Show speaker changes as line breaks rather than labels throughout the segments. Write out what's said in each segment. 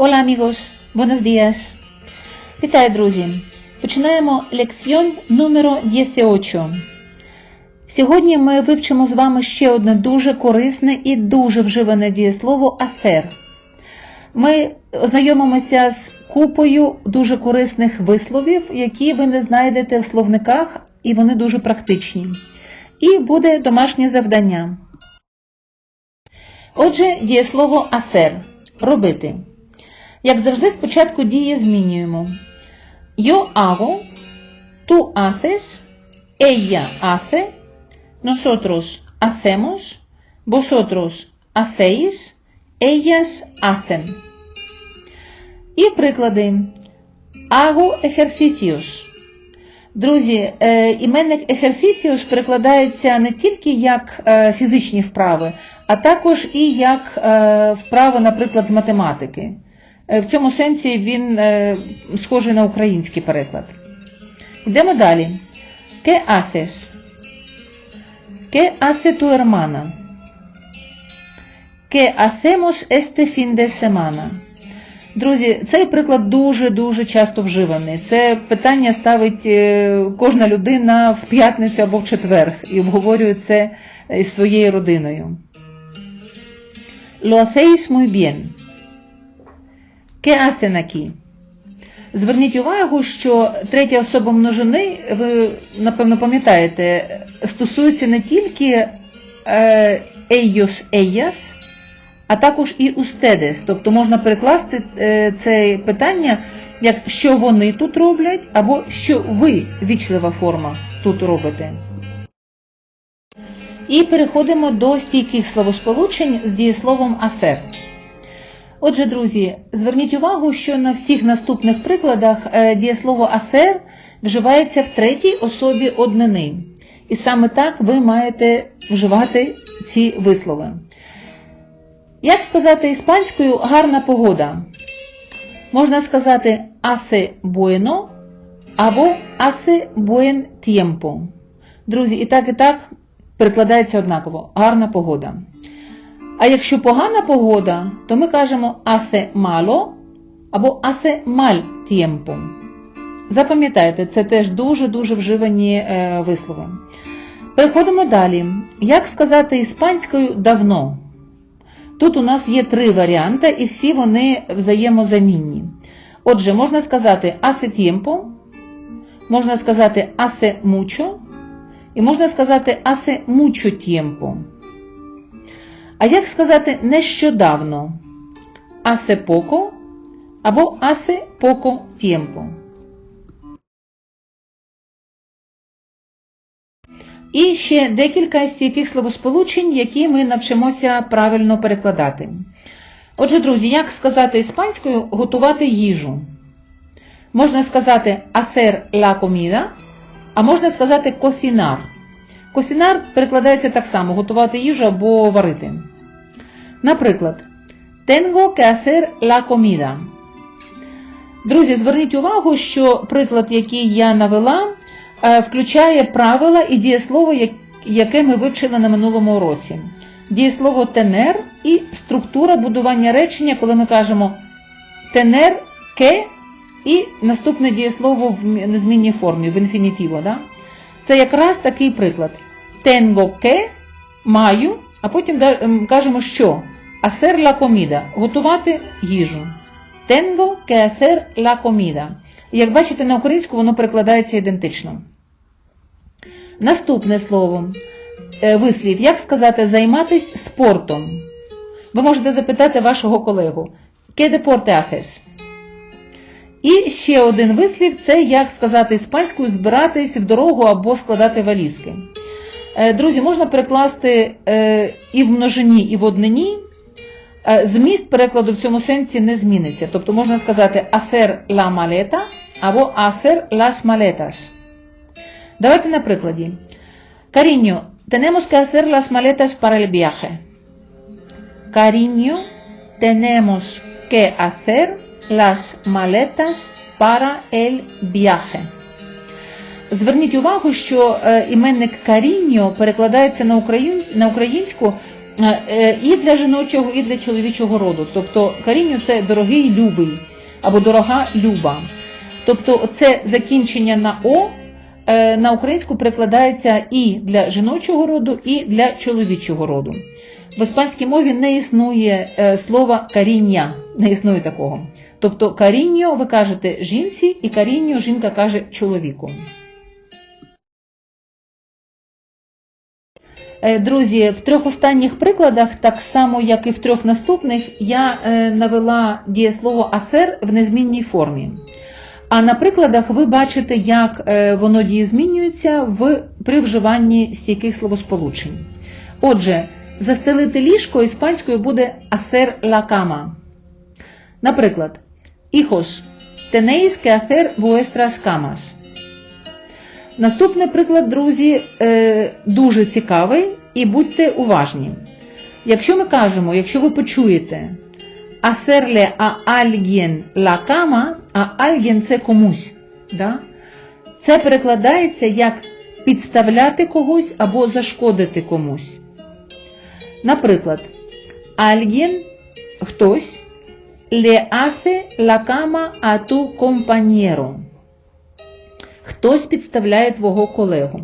Hola amigos, buenos días. Вітаю, друзі! Починаємо лекціон номер 18. Сьогодні ми вивчимо з вами ще одне дуже корисне і дуже вживане дієслово асер. Ми ознайомимося з купою дуже корисних висловів, які ви не знайдете в словниках, і вони дуже практичні. І буде домашнє завдання. Отже, дієслово асер робити. Як завжди, спочатку дії змінюємо. Yo hago, tú haces, ella hace, nosotros hacemos, vosotros hacéis, ellas hacen. І приклади. Hago ejercicios. Друзі, е, іменник ejercicios перекладається не тільки як е, фізичні вправи, а також і як е, вправи, наприклад, з математики. В цьому сенсі він схожий на український переклад. Йдемо далі. ¿Qué haces? ¿Qué hace tu hermana? ¿Qué hacemos este fin de? Друзі, цей приклад дуже-дуже часто вживаний. Це питання ставить кожна людина в п'ятницю або в четвер і обговорює це із своєю родиною. Lo hacéis muy. ¿Qué hacen? Зверніть увагу, що третя особа множини, ви, напевно, пам'ятаєте, стосується не тільки ellos, ellas, а також і ustedes. Тобто можна перекласти це питання, як що вони тут роблять, або що ви, вічлива форма, тут робите. І переходимо до стійких словосполучень з дієсловом асер. Отже, друзі, зверніть увагу, що на всіх наступних прикладах дієслово асер вживається в третій особі однини. І саме так ви маєте вживати ці вислови. Як сказати іспанською гарна погода? Можна сказати hace bueno або hace buen tiempo. Друзі, і так, і так перекладається однаково. Гарна погода. А якщо погана погода, то ми кажемо hace malo або hace mal tiempo. Запам'ятайте, це теж дуже-дуже вживані е, вислови. Переходимо далі. Як сказати іспанською давно? Тут у нас є три варіанти, і всі вони взаємозамінні. Отже, можна сказати hace tiempo, можна сказати hace mucho, і можна сказати hace mucho tiempo. А як сказати нещодавно? Hace poco або hace poco tiempo. І ще декілька стійких словосполучень, які ми навчимося правильно перекладати. Отже, друзі, як сказати іспанською готувати їжу? Можна сказати hacer la comida, а можна сказати cocinar. Cocinar перекладається так само готувати їжу або варити. Наприклад, tengo que hacer la comida. Друзі, зверніть увагу, що приклад, який я навела, включає правила і дієслово, яке ми вивчили на минулому уроці. Дієслово тенер і структура будування речення, коли ми кажемо тенер ке і наступне дієслово в незмінній формі, в інфінітіво. Да? Це якраз такий приклад. Tengo que, маю, а потім кажемо, що hacer la comida – готувати їжу. Tengo que hacer la comida. Як бачите, на українську воно перекладається ідентично. Наступне слово, вислів, як сказати, займатися спортом. Ви можете запитати вашого колегу, ¿Qué deporte haces? І ще один вислів це як сказати іспанською збиратись в дорогу або складати валізки. Друзі, можна перекласти і в множині, і в однині. Зміст перекладу в цьому сенсі не зміниться. Тобто можна сказати hacer la maleta або hacer las maletas. Давайте на прикладі. Cariño, tenemos que hacer las maletas para el viaje. Cariño, tenemos que hacer las maletas para el viaje. Зверніть увагу, що іменник каріньо перекладається на українську е, і для жіночого, і для чоловічого роду. Тобто каріньо це дорогий любий або дорога люба. Тобто це закінчення на О е, на українську перекладається і для жіночого роду, і для чоловічого роду. В іспанській мові не існує е, слова каріння, не існує такого. Тобто каріньо ви кажете жінці, і каріньо жінка каже чоловіку. Друзі, в трьох останніх прикладах, так само як і в трьох наступних, я е, навела дієслово асер в незмінній формі. А на прикладах ви бачите, як е, воно дієзмінюється в, при вживанні стійких словосполучень. Отже, застелити ліжко іспанською буде hacer la cama. Наприклад, hijos, tenéis que hacer vuestras. Наступний приклад, друзі, е, дуже цікавий і будьте уважні. Якщо ми кажемо, якщо ви почуєте hacerle a alguien la cama, а alguien це комусь, да? це перекладається як підставляти когось або зашкодити комусь. Наприклад, alguien, хтось, hace la cama a tu compañero. Хтось підставляє твого колегу.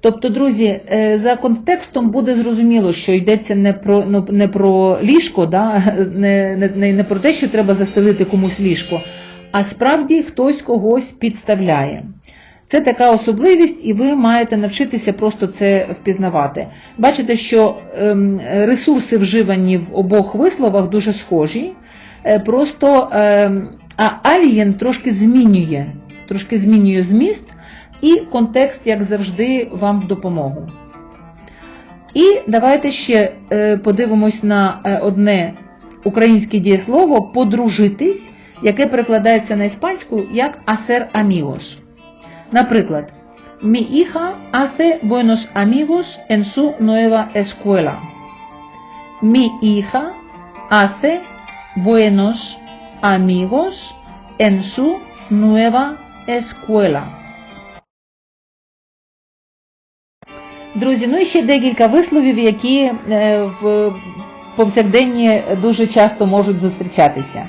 Тобто, друзі, е, за контекстом буде зрозуміло, що йдеться не про ну, не про ліжко, да? не, не, не про те, що треба застелити комусь ліжко, а справді хтось когось підставляє. Це така особливість, і ви маєте навчитися просто це впізнавати. Бачите, що ем, ресурси вживані в обох висловах дуже схожі, е, просто ем, а алієн трошки змінює, трошки змінює зміст, і контекст, як завжди, вам в допомогу. І давайте ще е, подивимось на е, одне українське дієслово подружитись, яке перекладається на іспанську як «hacer amigos». Наприклад, Mi hija hace buenos amigos en su nueva escuela. Mi hija hace buenos amigos en su nueva escuela. Друзі, ну і ще декілька висловів, які е, в повсякденні дуже часто можуть зустрічатися.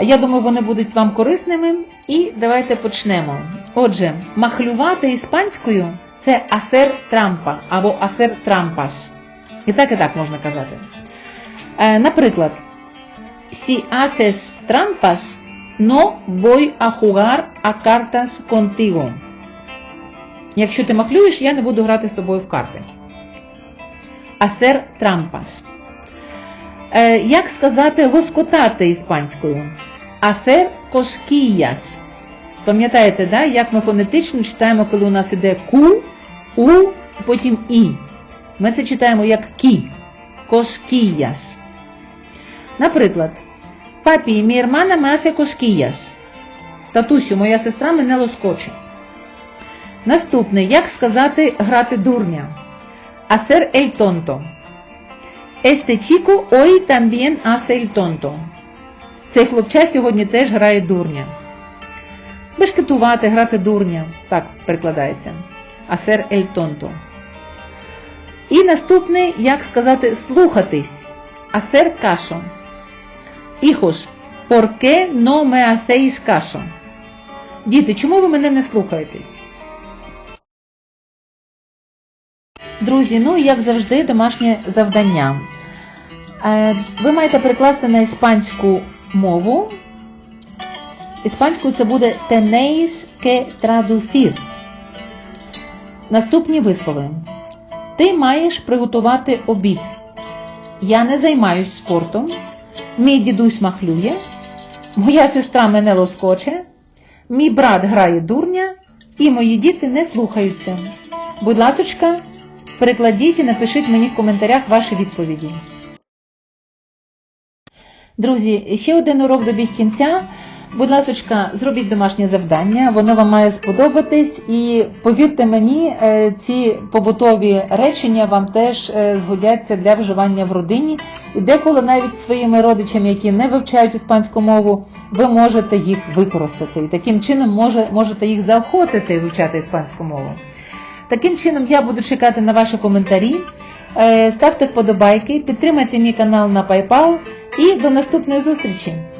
Я думаю, вони будуть вам корисними. І давайте почнемо. Отже, махлювати іспанською це асер трампа або асер трампас. І так і так можна казати. Е, наприклад, si haces trampas, no voy a jugar a cartas contigo. Якщо ти махлюєш, я не буду грати з тобою в карти. Hacer trampas. Е, як сказати лоскотати іспанською? Hacer cosquillas. Пам'ятаєте, да, як ми фонетично читаємо, коли у нас іде ку, у, потім і. Ми це читаємо як кі. Cosquillas. Наприклад, папі, мій hermana me hace cosquillas. Татусю, моя сестра мене лоскоче. Наступне, як сказати грати дурня? Hacer el tonto. Este chico hoy también hace el tonto. Цей хлопча сьогодні теж грає дурня. Бешкетувати, грати дурня. Так перекладається. Hacer el tonto. І наступне, як сказати слухатись. Hacer caso. Hijos, ¿por qué no me hacéis caso? Діти, чому ви мене не слухаєтесь? Друзі, ну як завжди, домашнє завдання. Ви маєте прикласти на іспанську мову. Іспанською це буде tenéis que traducir. Наступні вислови. Ти маєш приготувати обід. Я не займаюсь спортом. Мій дідусь махлює. Моя сестра мене лоскоче. Мій брат грає дурня. І мої діти не слухаються. Будь ласочка, перекладіть і напишіть мені в коментарях ваші відповіді. Друзі, ще один урок добіг кінця. Будь ласочка, зробіть домашнє завдання, воно вам має сподобатись, і повірте мені, ці побутові речення вам теж згодяться для вживання в родині. І деколи навіть своїми родичами, які не вивчають іспанську мову, ви можете їх використати. І таким чином може, можете їх заохотити вивчати іспанську мову. Таким чином, я буду чекати на ваші коментарі. Е, Ставте вподобайки, підтримайте мій канал на PayPal і до наступної зустрічі!